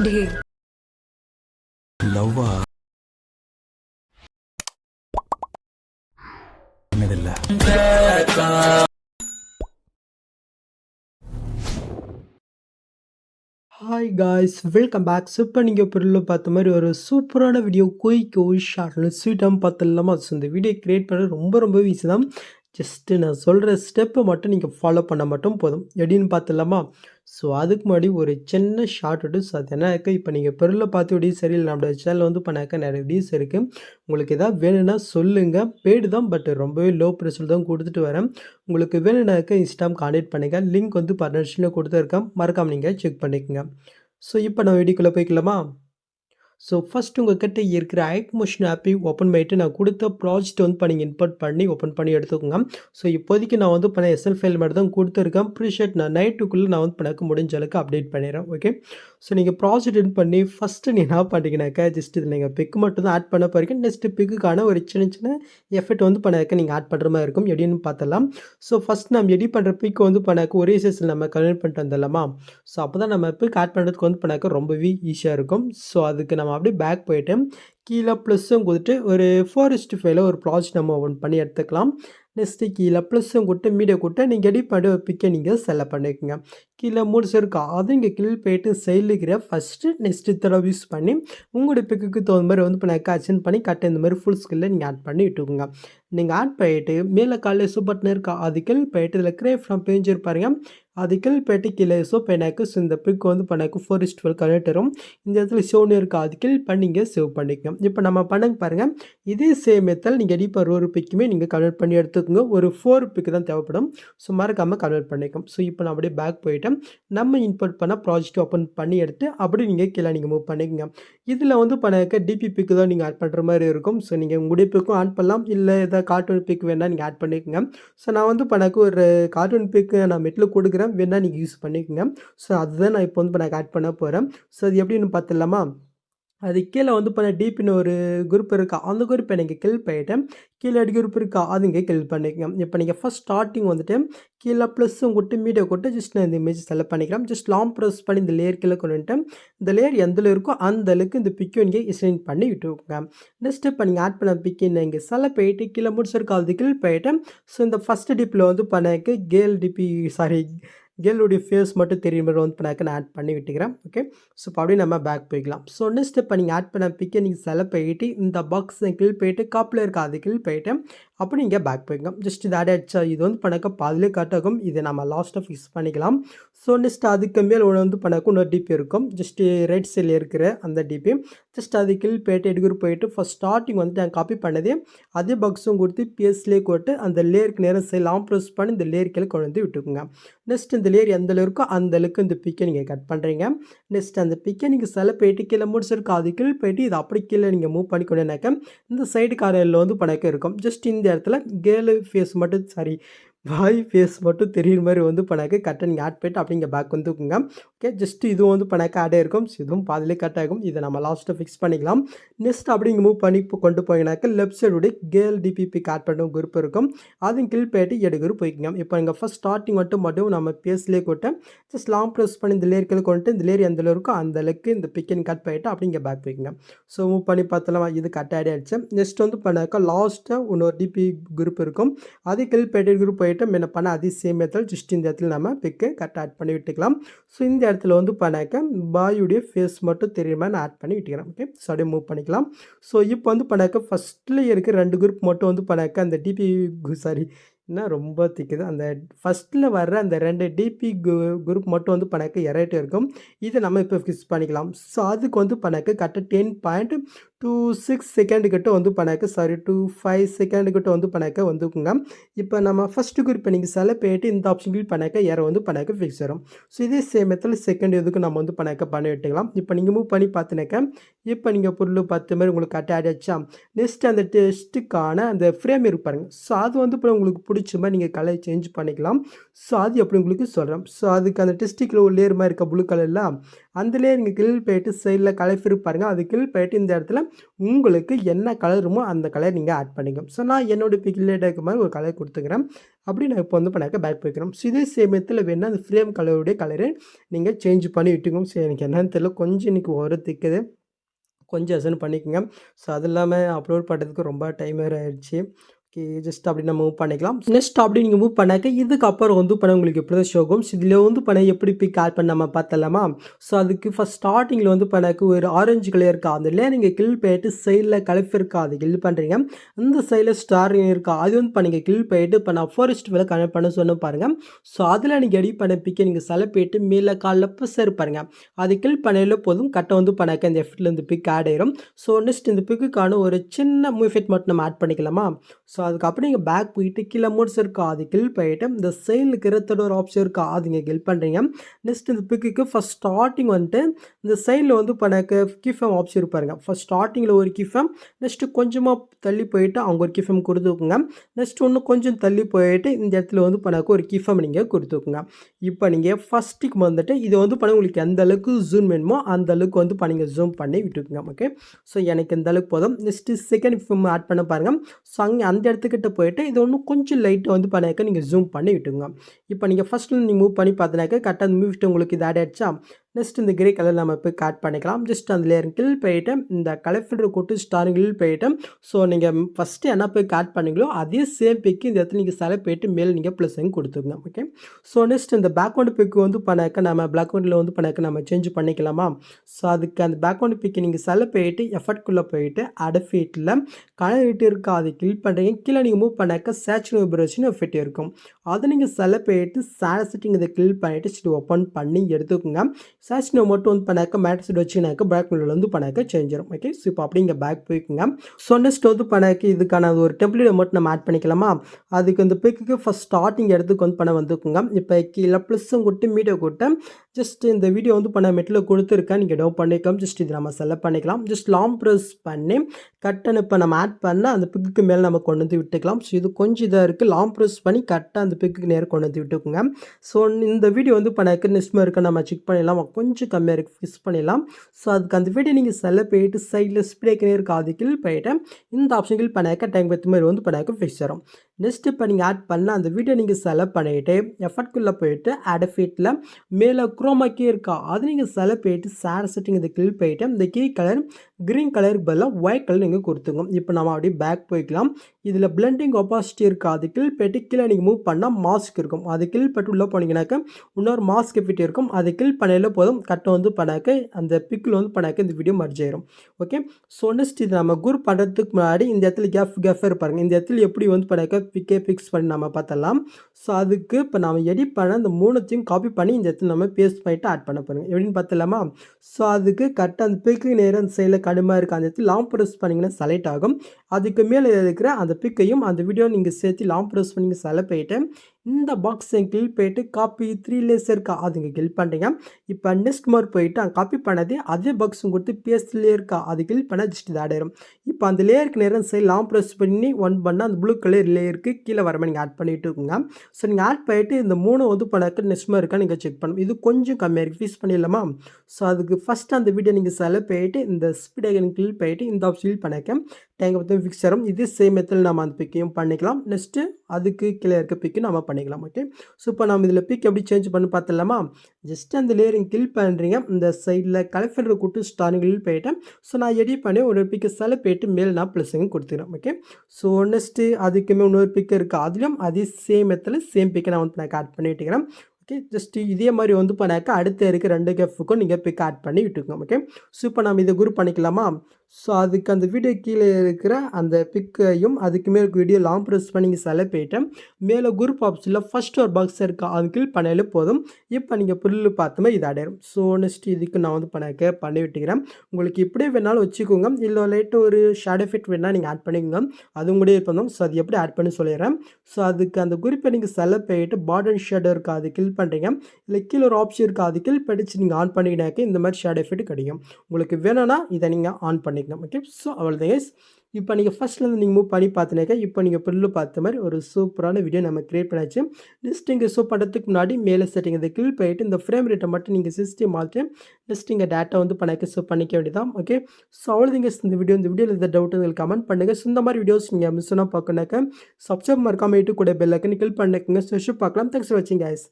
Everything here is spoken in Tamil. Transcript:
டேய். லவ்வா? பண்ணதில்ல hi guys welcome back super நீங்கள் பொருளில் பார்த்த மாதிரி ஒரு சூப்பரான வீடியோ குயிக் ஷார்ட்னு ஸ்வீட்டாக பார்த்துடலாமா? ஸோ இந்த வீடியோ க்ரியேட் பண்ண ரொம்ப ரொம்ப ஈஸி தான். ஜஸ்ட்டு நான் சொல்கிற ஸ்டெப்பை மட்டும் நீங்கள் ஃபாலோ பண்ண மட்டும் போதும். எப்படின்னு பார்த்துலாமா ஸோ அதுக்கு முன்னாடி ஒரு சின்ன ஷார்ட் அவுட் ஸோ அது என்ன இருக்குது இப்போ நீங்கள் பெருளில் பார்த்து வீடியோ இல்லை நம்மளோட சேனல் வந்து பண்ணாக்க நிறைய வீடியோஸ் இருக்குது உங்களுக்கு எதாவது வேணும்னா சொல்லுங்கள் பேடு தான் பட் ரொம்பவே லோ ப்ரைஸில் தான் கொடுத்துட்டு வரேன். உங்களுக்கு வேணும்னாக்க இன்ஸ்டாம் கான்டெக்ட் பண்ணுங்கள் லிங்க் வந்து பார்ட்னர்ஷிப்பில் கொடுத்துருக்கேன். மறக்காமல் நீங்கள் செக் பண்ணிக்கோங்க. ஸோ இப்போ நான் வீடியோக்குள்ளே போய்க்கலாமா? ஸோ ஃபஸ்ட் உங்கள்கிட்ட இருக்கிற ஐக் மோஷன் ஆப்பை ஓப்பன் பண்ணிவிட்டு நான் கொடுத்த ப்ராஜெக்ட் வந்து இப்போ நீங்கள் இன்புட் பண்ணி ஓப்பன் பண்ணி எடுத்துக்கோங்க. ஸோ இப்போதைக்கு நான் வந்து பண்ண எஸ்எல் ஃபைல் மட்டும் தான் கொடுத்துருக்கேன். ப்ரீஷர்ட் நான் நைட்டுக்குள்ளே நான் வந்து பண்ணக்கு முடிஞ்ச அளவுக்கு அப்டேட் பண்ணிடுறேன். ஓகே ஸோ நீங்கள் ப்ராஜெக்ட் இன் பண்ணி ஃபஸ்ட்டு நீ என்ன பண்ணிட்டீங்கனாக்கா ஜஸ்ட் இதில் நீங்கள் பிக் மட்டும் தான் ஆட் பண்ண போகிறீங்க நெக்ஸ்ட்டு பிக்குக்கான ஒரு சின்ன சின்ன எஃபெக்ட் வந்து பண்ணாக்க நீங்கள் ஆட் பண்ணுற மாதிரி இருக்கும். எப்படின்னு பார்த்தலாம் ஸோ ஃபஸ்ட் நம்ம எடி பண்ணுற பிக் வந்து பண்ணாக்க ஒரே சைஸில் நம்ம கன்வெர்ட் பண்ணிட்டு வந்துடலாமா? ஸோ அப்போ தான் நம்ம பிக் ஆட் பண்ணுறதுக்கு வந்து பண்ணாக்க ரொம்பவே ஈஸியாக இருக்கும். ஸோ அதுக்கு நம்ம அப்படியே பேக் போயிட்டு கீழே ப்ளஸ்ஸும் கொடுத்துட்டு ஒரு ஃபாரஸ்ட் ஃபைவ்ல ஒரு ப்ராஜெக்ட் நம்ம ஓப்பன் பண்ணி எடுத்துக்கலாம். நெக்ஸ்ட்டு கீழே ப்ளஸ்ஸும் கொடுத்து மீடியா கொடுத்து நீங்கள் எடிட் பண்ணி ஒரு பிக்கை நீங்கள் செலக்ட் பண்ணிக்கோங்க. கீழே மூணு இருக்கா? அதுவும் இங்கே கிளிக் போயிட்டு சைடில் ஃபஸ்ட்டு நெக்ஸ்ட்டு தடவை யூஸ் பண்ணி உங்களுடைய பிக்குக்கு தகுந்த மாதிரி வந்து இப்போ நான் அச்சன் பண்ணி கட்ட இந்த மாதிரி ஃபுல் ஸ்கில்ல நீங்கள் ஆட் பண்ணி விட்டுக்கோங்க. நீங்கள் ஆட் பண்ணிட்டு மேலே காலையில் சூப்பர் இருக்கா? அது கிள் போயிட்டு இதில் கிரேஃப் ஃப்ரம் பேஞ்சு இருப்பாருங்க அது கிள் போயிட்டு கீழே ஸோ பெனாக்கு ஸோ இந்த பிக் வந்து பண்ணாக்கு ஃபாரஸ்ட் டுவெல் கனெக்ட் வரும் இந்த இடத்துல ஷோன்னு இருக்கா அது கிள் பண்ணி நீங்கள் சேவ் பண்ணிக்கோங்க இப்போ நம்ம பண்ணுங்க பாருங்கள் இதே சேம் மெத்தல் நீங்கள் எடி ஒரு பிக்குமே நீங்கள் கன்வெர்ட் பண்ணி எடுத்துக்கோங்க. ஒரு ஃபோர் பிக்கு தான் தேவைப்படும். ஸோ மறக்காமல் கன்வெர்ட் பண்ணிக்கும் ஸோ இப்போ நான் அப்படியே பேக் போயிட்டேன். நம்ம இன்புட் பண்ண ப்ராஜெக்ட் ஓப்பன் பண்ணி எடுத்து அப்படி நீங்கள் கீழே நீங்கள் மூவ் பண்ணிக்கோங்க. இதில் வந்து பண்ணாக்க டிபி பிக்கு தான் நீங்கள் ஆட் பண்ணுற மாதிரி இருக்கும். ஸோ நீங்கள் உங்களுடைய பிக்கும் ஆட் பண்ணலாம். இல்லை ஏதாவது கார்ட்டூன் பிக் வேணால் நீங்கள் ஆட் பண்ணிக்கோங்க. ஸோ நான் வந்து பண்ணாக்க ஒரு கார்ட்டூன் பிக்கு நான் மெட்டில் கொடுக்குறேன். வேணால் நீங்கள் யூஸ் பண்ணிக்கோங்க. ஸோ அதுதான் நான் இப்போ வந்து பண்ண ஆட் பண்ண போகிறேன் ஸோ அது எப்படின்னு பார்த்துடலாமா? அது கீழே வந்து பண்ண டீப்னு ஒரு குரூப் இருக்கா? அந்த குரூப்பை நீங்கள் கில் பண்ணிவிட்டு கீழே அடி குரூப் இருக்கா? அது இங்கே கில் பண்ணிக்கோங்க. இப்போ நீங்கள் ஃபஸ்ட் ஸ்டார்டிங் வந்துட்டு கீழே ப்ளஸ்ஸும் கொட்டு மீடியா கொட்டு ஜஸ்ட் நான் இந்த இமேஜ் செலக்ட் பண்ணிக்கிறேன். ஜஸ்ட் லாங் ப்ரெஸ் பண்ணி இந்த லேயர் கீழே கொண்டு வந்துட்டு இந்த லேயர் எந்த இருக்கோ அந்த அளவுக்கு இந்த பிக்கை இங்கே இசைன் பண்ணி விட்டுருக்கோங்க நெக்ஸ்ட் இப்போ நீங்கள் ஆட் பண்ண பிக்கை இங்கே செலக்ட் போயிட்டு கீழே முடிச்சிருக்கா அது கில் போயிட்டு ஸோ இந்த ஃபஸ்ட் டிப்பில் வந்து பண்ணக்கு கேல் டிபி சாரி கேர்ளுடைய ஃபேஸ் மட்டும் தெரியும் மாதிரி வந்து பண்ணாக்க நான் ஆட் பண்ணி விட்டுக்கிறேன். ஓகே ஸோ இப்போ அப்படியே நம்ம பேக் போய்க்கலாம். ஸோ நெக்ஸ்ட் இப்போ நீங்கள் ஆட் பண்ண பிக்கை நீங்கள் செலக்ட் போயிட்டு இந்த பாக்ஸ் கில் போயிட்டு காப்பில் இருக்க அது கில் போயிட்டு அப்போ நீங்கள் பேக் போய்க்கலாம். ஜஸ்ட் இது ஆட் ஆயிடுச்சா? இது வந்து பண்ணாக்க பாதிலே கட்டாகும். இதை நம்ம லாஸ்ட்டாக ஃபிக்ஸ் பண்ணிக்கலாம். ஸோ நெக்ஸ்ட் அதுக்கு மேல் ஒன்று வந்து பண்ணாக்க இன்னொரு டிபி இருக்கும். ஜஸ்ட் ரைட் சைடில் இருக்கிற அந்த டிபி ஜஸ்ட் அது கில் போயிட்டு எடுக்கிற போயிட்டு ஃபஸ்ட் ஸ்டார்டிங் வந்து நான் காப்பி பண்ணதே. அதே பாக்ஸும் கொடுத்து பிஎஸ்லேயே போட்டு அந்த லேயருக்கு நேரம் சைட் லாங் ப்ரெஸ் பண்ணி இந்த லேயர் கீழே கொண்டு வந்து விட்டுக்குங்க. நெக்ஸ்ட் இந்த லேயர் எந்த இருக்கோ அந்த அளவுக்கு இந்த பிக்கை நீங்கள் கட் பண்ணுறீங்க நெக்ஸ்ட் அந்த பிக்கை நீங்கள் சில போயிட்டு கீழே முடிச்சிருக்கா அது கீழே போயிட்டு இது அப்படி கீழே நீங்கள் மூவ் பண்ணிக்கொண்டேனாக்க இந்த சைடு காரில் வந்து பணக்கம் இருக்கும். ஜஸ்ட் இந்த இடத்துல கேர்ள் ஃபேஸ் மட்டும் சாரி வாய் ஃபேஸ் மட்டும் தெரியுற மாதிரி வந்து பணக்கு கரெக்டாக நீங்கள் ஆட் போய்ட்டு அப்படிங்க பேக் வந்துக்குங்க ஓகே ஜஸ்ட் இதுவும் வந்து பண்ணாக்க ஆடே இருக்கும் ஸோ இதுவும் பாதிலே கட் ஆகும். இதை நம்ம லாஸ்ட்டை ஃபிக்ஸ் பண்ணிக்கலாம். நெக்ஸ்ட் அப்படிங்க மூவ் பண்ணி கொண்டு போயினாக்க லெஃப்ட் சைடுடைய கேர்ள் டிபிபிக்கு ஆட் பண்ண குரூப் இருக்கும். அதுவும் கில் போயிட்டு குரூப் போய்க்குங்க. இப்போ இங்கே ஃபஸ்ட் ஸ்டார்டிங் மட்டும் மட்டும் நம்ம பேஸ்லேயே கொட்ட ஜஸ்ட் லாங் ப்ரெஸ் பண்ணி இந்த லேயர்க்கில் கொண்டு இந்த லேயர் எந்த இருக்கோ அந்த அளவுக்கு இந்த பிக்கன் கட் பண்ணிட்டு அப்படிங்க பேக் போய்க்குங்க. ஸோ மூவ் பண்ணி பார்த்தலாம் இது கட் ஆடி ஆயிடுச்சு. நெக்ஸ்ட் வந்து பண்ணாக்கா லாஸ்ட்டாக இன்னொரு டிபி குரூப் இருக்கும். அது கில் போயிட்டு குரூப் போயிட்டு என்ன பண்ண அதே சேம் மெத்தட் ஜஸ்ட் இந்த இடத்துல நம்ம பிக்கு கட் ஆட் பண்ணி விட்டுக்கலாம். ஸோ இந்த இடத்துல வந்து பண்ணாக்க பாயுடைய ஃபேஸ் மட்டும் தெரியுமா நான் ஆட் பண்ணி விட்டுக்கிறேன் ஓகே ஸோ அப்படியே மூவ் பண்ணிக்கலாம். ஸோ இப்போ வந்து பண்ணாக்க ஃபஸ்ட்டில் இருக்க ரெண்டு குரூப் மட்டும் வந்து பண்ணாக்க அந்த டிபி சாரி என்ன ரொம்ப திக்குது. அந்த ஃபஸ்ட்டில் வர்ற அந்த ரெண்டு டிபி கு குரூப் மட்டும் வந்து பண்ணாக்க இறட்டு இருக்கும். இதை நம்ம இப்போ ஃபிக்ஸ் பண்ணிக்கலாம். ஸோ அதுக்கு வந்து பண்ணாக்க கரெக்டாக ten point two six second கிட்ட வந்து பண்ணாக்க சாரி டூ ஃபைவ் செகண்டு கிட்ட வந்து பண்ணாக்க வந்துக்குங்க. இப்போ நம்ம ஃபஸ்ட்டு குரூப் நீங்கள் செலக்ட் பண்ணிட்டு இந்த ஆப்ஷன் கிளிக் பண்ணாக்க இற வந்து பணக்க ஃபிக்ஸ் ஆகும் ஸோ இதே சேம் மெத்தில் செகண்ட் இதுக்கு நம்ம வந்து பண்ணாக்க பண்ணி விட்டுக்கலாம் இப்போ நீங்கள் மூவ் பண்ணி பார்த்துனாக்க இப்போ நீங்கள் பொருள் பத்து மாதிரி உங்களுக்கு அட்டாட் ஆச்சா? நெக்ஸ்ட் அந்த டெஸ்ட்டுக்கான அந்த ஃப்ரேம் இருப்பாருங்க ஸோ அது வந்து இப்போ உங்களுக்கு பிடிச்ச மாதிரி நீங்கள் கலர் சேஞ்ச் பண்ணிக்கலாம். ஸோ அது எப்படி உங்களுக்கு சொல்கிறோம் ஸோ அதுக்கு அந்த டெஸ்ட்டுக்குள்ள ஒரு லேயர் மாதிரி இருக்க? ப்ளூ கலரில் அதுலேயே நீங்கள் கில் போயிட்டு சைடில் கலர் பாருங்கள் அது கில் போயிட்டு இந்த இடத்துல உங்களுக்கு என்ன கலருமோ அந்த கலர் நீங்கள் ஆட் பண்ணிக்கோங்க. ஸோ நான் என்னோட பிக்கில் மாதிரி ஒரு கலர் கொடுத்துக்கிறேன். அப்படி நான் இப்போ வந்து பண்ணாக்க பேக் போய்க்கிறோம் ஸோ இதே சேமியத்தில் வேணால் அந்த ஃப்ரேம் கலருடைய கலரு நீங்கள் சேஞ்ச் பண்ணி விட்டுக்கோங்க. ஸோ எனக்கு என்னன்னு தெரியல. கொஞ்சம் இன்றைக்கி உரத்துக்குது கொஞ்சம் அசன் பண்ணிக்கோங்க. ஸோ அது இல்லாமல் அப்லோட் பண்ணுறதுக்கு ரொம்ப டைம் வேறு ஆயிடுச்சு. ஓகே ஜஸ்ட் அப்படி நம்ம மூவ் பண்ணிக்கலாம். நெக்ஸ்ட் அப்படி நீங்கள் மூவ் பண்ணாக்க இதுக்கப்புறம் வந்து பண்ண உங்களுக்கு எப்படி தான் ஷோகும் இதில் வந்து பண்ண எப்படி பிக் ஆட் பண்ண நம்ம பார்த்தலாமா ஸோ அதுக்கு ஃபஸ்ட் ஸ்டார்டிங்கில் வந்து பண்ணாக்கு ஒரு ஆரஞ்சு கலர் இருக்கா? அதில் நீங்கள் கில் போயிட்டு சைடில் கலப்பு இருக்கா? அது கில் பண்ணுறீங்க அந்த சைடில் ஸ்டார் இருக்கா? அது வந்து இப்போ நீங்கள் கில் போயிட்டு இப்போ நான் ஃபாரஸ்ட் வேலை கனெக்ட் பண்ண சொன்ன பாருங்கள் ஸோ அதில் நீங்கள் எடி பண்ண பிக்கை நீங்கள் செல போயிட்டு மேலே காலில் பிசர் பாருங்க அது கில் பண்ணல போதும் கட்டை வந்து பண்ணாக்க இந்த எஃபெக்டில் இந்த பிக் ஆட் ஆயிரும். ஸோ நெக்ஸ்ட் இந்த பிக்குக்கான ஒரு சின்ன மூஃபெக்ட் மட்டும் நம்ம ஆட் பண்ணிக்கலாமா? ஸோ அதுக்கப்புறம் நீங்கள் பேக் போயிட்டு கீழே மூட்ஸ் இருக்கா? அது கில் போயிட்டு இந்த சைடில் இருக்கிற ஒரு ஆப்ஷன் இருக்கா? அது நீங்கள் கில் பண்ணுறீங்க நெக்ஸ்ட் இந்த பிக்குக்கு ஃபஸ்ட் ஸ்டார்டிங் வந்துட்டு இந்த சைடில் வந்து பண்ணாக்க கிஃபம் ஆப்ஷன் இருப்பாருங்க ஃபஸ்ட் ஸ்டார்டிங்கில் ஒரு கிஃபம் நெக்ஸ்ட்டு கொஞ்சமாக தள்ளி போயிட்டு அவங்க ஒரு கிஃபம் கொடுத்துக்குங்க. நெக்ஸ்ட் ஒன்று கொஞ்சம் தள்ளி போயிட்டு இந்த இடத்துல வந்து பண்ணாக்க ஒரு கிஃபம் நீங்கள் கொடுத்துக்குங்க. இப்போ நீங்கள் ஃபஸ்ட்டுக்கு வந்துட்டு இது வந்து பண்ண உங்களுக்கு எந்த அளவுக்கு ஜூம் வேணுமோ அந்த அளவுக்கு வந்து பண்ணி ஜூம் பண்ணி விட்டுக்குங்க. ஓகே ஸோ எனக்கு இந்த அளவுக்கு போதும். நெக்ஸ்ட்டு செகண்ட் ஃபிம் ஆட் பண்ண பாருங்கள் ஸோ அங்கே அந்த இடத்துக்கிட்ட போயிட்டு இது ஒன்றும் கொஞ்சம் லைட்டாக வந்து பண்ணாக்க நீங்கள் ஜூம் பண்ணி விட்டுங்க. இப்போ நீங்கள் ஃபஸ்ட்டில் நீங்கள் மூவ் பண்ணி பார்த்தினாக்க கரெக்டாக அந்த மூவ் உங்களுக்கு இது ஆட் ஆகிடுச்சா நெக்ஸ்ட் இந்த கிரே கலர் நம்ம போய் காட் பண்ணிக்கலாம். ஜஸ்ட் அந்த லேயர் கிளில் போயிட்டு இந்த கலர் ஃபில்டர் கொட்டு ஸ்டாரிங்கில் போயிட்டு ஸோ நீங்கள் ஃபஸ்ட்டு என்ன போய் காட் பண்ணீங்களோ அதே சேம் பிக்கு இந்த இடத்துல நீங்கள் செலக்ட் போயிட்டு மேலே நீங்கள் ப்ளஸ் கொடுத்துருங்க ஓகே ஸோ நெக்ஸ்ட் இந்த பேக்ரவுண்ட் பிக்கு வந்து பண்ணாக்க நம்ம பேக்ரவுண்டில் வந்து பண்ணாக்க நம்ம சேஞ்ச் பண்ணிக்கலாமா? ஸோ அதுக்கு அந்த பேக்ரவுண்ட் பிக்கு நீங்கள் செலக்ட் போயிட்டு எஃபர்ட்குள்ளே போயிட்டு அடஃபீட்டில் கலர் இட்டு இருக்கா அதை கிளிக் பண்ணுறீங்க கீழே நீங்கள் மூவ் பண்ணாக்க சேச்சுரல் பிரஷன் எஃபெக்ட் இருக்கும். அதை நீங்கள் செலக்ட் போயிட்டு சேர் செட்டிங் இதை கிளிக் பண்ணிவிட்டு சரி ஓப்பன் பண்ணி எடுத்துக்கோங்க. சர்ச் நோ மட்டும் வந்து பண்ணாக்க மேட்ரிக்ஸ் வச்சுனாக்க பேக் வந்து பண்ணாக்க சேஞ்ச் ஓகே ஸோ இப்போ அப்படிங்க பேக் போய்க்குங்க. ஸோ நெக்ஸ்ட் வந்து பண்ணாக்க இதுக்கான ஒரு டெம்ப்ளேட் மட்டும் நம்ம ஆட் பண்ணிக்கலாமா? அதுக்கு இந்த பிக்குக்கு ஃபஸ்ட் ஸ்டார்டிங் இடத்துக்கு வந்து பண்ண வந்துக்குங்க. இப்போ கீழே ப்ளஸ்ஸும் கொடுத்து மீடியோ கொடுத்து ஜஸ்ட் இந்த வீடியோ வந்து பண்ண மெட்டில் கொடுத்துருக்கேன். நீங்கள் டவுன் பண்ணிக்கலாம் ஜஸ்ட் இது நம்ம செலக்ட் பண்ணிக்கலாம். ஜஸ்ட் லாங் ப்ரெஸ் பண்ணி கட்டன் இப்போ நம்ம ஆட் பண்ண அந்த பிக்குக்கு மேலே நம்ம கொண்டு வந்து விட்டுக்கலாம். ஸோ இது கொஞ்சம் இதாக இருக்குது லாங் ப்ரெஸ் பண்ணி கரெக்டாக அந்த பிக்குக்கு நேரம் கொண்டு வந்து விட்டுக்குங்க. ஸோ இந்த வீடியோ வந்து பண்ண நெஸ்மாக இருக்க. நம்ம செக் பண்ணிடலாம். கொஞ்சம் கம்மியாக இருக்குது ஃபிக்ஸ் பண்ணிடலாம். ஸோ அதுக்கு அந்த வீடியோ நீங்கள் செல்ல போயிட்டு சைடில் ஸ்ப்ரேக்கு நேருக்கு அது கில் போயிட்டு இந்த ஆப்ஷன்கள் பண்ணாக்க டைம் பத்து மாதிரி வந்து பண்ணாக்க ஃபிக்ஸ் ஆகும் நெக்ஸ்ட் இப்போ நீங்கள் ஆட் பண்ணால் அந்த வீடியோ நீங்கள் செலக்ட் பண்ணிவிட்டு எஃபர்ட்குள்ளே போயிட்டு ஆட் ஃபீட்டில் மேலே குரோமாக்கே இருக்கா அது நீங்கள் செலக்ட் போயிட்டு சேர் செட்டிங் இந்த கிளிக் போயிட்டு இந்த கீ கலர் க்ரீன் கலருக்கு பதிலாக ஒயிட் கலர் நீங்கள் கொடுத்துங்க இப்போ நம்ம அப்படியே பேக் போய்க்கலாம். இதில் பிளண்டிங் ஒப்பாசிட்டி இருக்குது அது கில் போய்ட்டு கீழே நீங்கள் மூவ் பண்ணால் மாஸ்க் இருக்கும். அது கில் போட்டு உள்ளே போனீங்கன்னாக்க இன்னொரு மாஸ்க் எஃபிட் இருக்கும். அது கில் பண்ணையில் போதும். கட்டை வந்து பண்ணாக்க அந்த பிக்கில் வந்து பண்ணாக்க இந்த வீடியோ மர்ஜ் ஆயிரும். ஓகே ஸோ நெக்ஸ்ட் இது நம்ம குரூப் பண்ணுறதுக்கு முன்னாடி இந்த இடத்துல கேஃப் கேஃபர் இருப்பாருங்க இந்த இடத்துல எப்படி வந்து பண்ணாக்க பிக்கே ஃபிக்ஸ் பண்ணி நம்ம பார்த்தலாம் ஸோ அதுக்கு இப்போ நம்ம எடிட் பண்ண அந்த மூணுத்தையும் காப்பி பண்ணி இந்த இடத்துல நம்ம பேஸ்ட் பண்ணிட்டு ஆட் பண்ண போகிறோம் எப்படின்னு பார்த்தலாமா ஸோ அதுக்கு கரெக்டாக அந்த பிக்கு நேரம் அந்த சைடில் கடுமையாக இருக்குது அந்த இடத்துல லாங் ப்ரெஸ் பண்ணிங்கன்னா செலக்ட் ஆகும். அதுக்கு மேலே இருக்கிற அந்த பிக்கையும் அந்த வீடியோ நீங்கள் சேர்த்து லாங் ப்ரெஸ் பண்ணி செலக்ட் போயிட்டு இந்த பாக்ஸை கில் போயிட்டு காப்பி த்ரீ லேஸ் இருக்கா? அது இங்கே கில் பண்ணுறீங்க இப்போ நெக்ஸ்ட் மார்க் போயிட்டு அங்கே காப்பி பண்ணது அதே பாக்ஸும் கொடுத்து பேஸ்ட்லேயே இருக்கா? அது கில் பண்ண ஜஸ்ட் இது ஆடிடும் இப்போ அந்த லேயருக்கு நேரம் சரி லாங் ப்ரெஸ் பண்ணி ஒன் பண்ணால் அந்த ப்ளூ கலர் லேயருக்கு கீழே வரமே நீங்கள் ஆட் பண்ணிட்டு இருக்குங்க. ஸோ நீங்கள் ஆட் பண்ணிட்டு இந்த மூணு வந்து பண்ணக்கு நெக்ஸ்ட் இருக்கா? நீங்கள் செக் பண்ணணும் இது கொஞ்சம் கம்மியாக இருக்குது ஃபீஸ் பண்ணிடலாமா? ஸோ அதுக்கு ஃபஸ்ட்டு அந்த வீடியோ நீங்கள் செலவு போயிட்டு இந்த ஸ்பீடை கில் போயிட்டு இந்த ஆப்ஷன் பண்ணிக்க. டேங்கை பற்றி ஃபிக்ஸ் ஆகும் இதே சேம் மெத்தில் நம்ம அந்த பிக்கையும் பண்ணிக்கலாம். நெக்ஸ்ட்டு அதுக்கு கீழே இருக்க பிக்கு நம்ம பண்ணிக்கலாம் ஓகே ஸோ இப்போ நம்ம இதில் பிக் எப்படி சேஞ்ச் பண்ணி பார்த்துலாமா ஜஸ்ட் அந்த லேயரிங் கில் பண்ணுறீங்க இந்த சைடில் கலெக்டர் கூட்டு ஸ்டாரிங்கில் போயிட்டேன். ஸோ நான் எடிட் பண்ணி ஒரு பிக்கு சில போயிட்டு மேல் நான் ப்ளஸ்ஸுங்க கொடுத்துக்கிறேன் ஓகே ஸோ நெக்ஸ்ட்டு அதுக்குமே இன்னொரு பிக் இருக்குது அதுலேயும் அதே சேம் இடத்துல சேம் பிக்கை நான் வந்து நான் ஆட் பண்ணிட்டுக்கிறேன் ஓகே ஜஸ்ட்டு இதே மாதிரி வந்து பண்ணாக்க அடுத்த இருக்க ரெண்டு கேஃபுக்கும் நீங்கள் பிக் ஆட் பண்ணி விட்டுக்கோங்க ஓகே ஸோ இப்போ நம்ம இதை குரூப் பண்ணிக்கலாமா? ஸோ அதுக்கு அந்த வீடியோ கீழே இருக்கிற அந்த பிக்கையும் அதுக்கு மேலே வீடியோ லாங் ப்ரெஸ் பண்ணி நீங்கள் செலக்ட் போயிட்டேன் மேலே குரூப் ஆப்ஷனில் ஃபஸ்ட் ஒரு பாக்ஸ் இருக்கா? அது கீழ் பண்ணாலே போதும். இப்போ நீங்கள் புல்லு பார்த்தோமே இது அடையிடும் ஸோ நெக்ஸ்ட் இதுக்கு நான் வந்து பண்ணாக்க பண்ணி விட்டுக்கிறேன். உங்களுக்கு இப்படியே வேணாலும் வச்சுக்கோங்க. இல்லை லைட்டு ஒரு ஷேடோ ஃபிட் வேணால் நீங்கள் ஆட் பண்ணிக்கோங்க. அது கூட இருப்போம் ஸோ அது எப்படி ஆட் பண்ணி சொல்லிடுறேன். ஸோ அதுக்கு அந்த குறிப்பை நீங்கள் செலக்ட் போயிட்டு பாடன் ஷேடோ இருக்கா? அது கில் பண்ணுறீங்க இல்லை கீழே ஒரு ஆப்ஷன் இருக்கா? அது கில் படித்து நீங்கள் ஆன் பண்ணிக்கினாக்க இந்த மாதிரி ஷேடோ ஃபிட் கிடைக்கும். உங்களுக்கு வேணும்னா இதை நீங்கள் ஆன் பண்ணி பண்ணிக்கலாம் ஓகே ஸோ அவ்வளோதான் கைஸ் இப்போ நீங்கள் ஃபஸ்ட்லேருந்து நீங்கள் மூவ் பண்ணி பார்த்தினாக்கா இப்போ நீங்கள் பில்லு பார்த்த மாதிரி ஒரு சூப்பரான வீடியோ நம்ம க்ரியேட் பண்ணாச்சு. நெக்ஸ்ட் இங்கே ஸோ பண்ணுறதுக்கு முன்னாடி மேலே செட்டிங் இதை கிளிக் பண்ணிட்டு இந்த ஃப்ரேம் ரேட்டை மட்டும் நீங்கள் சிஸ்டம் மாற்றி நெக்ஸ்ட் இங்கே டேட்டா வந்து பண்ணாக்க ஸோ பண்ணிக்க வேண்டியதான் ஓகே ஸோ அவ்வளோதிங்க இந்த வீடியோ இந்த வீடியோவில் இந்த டவுட் உங்களுக்கு கமெண்ட் பண்ணுங்கள் ஸோ இந்த மாதிரி வீடியோஸ் நீங்கள் மிஸ் பண்ணால் பார்க்கணாக்க சப்ஸ்கிரைப் மறக்காமல் யூடியூப் கூட பெல் ஐக்கன் கிளிக் பண்ணிக்கோங்க. ஸோ பார்க்கலாம். தேங்க்ஸ் ஃபார் வாட்சிங் guys.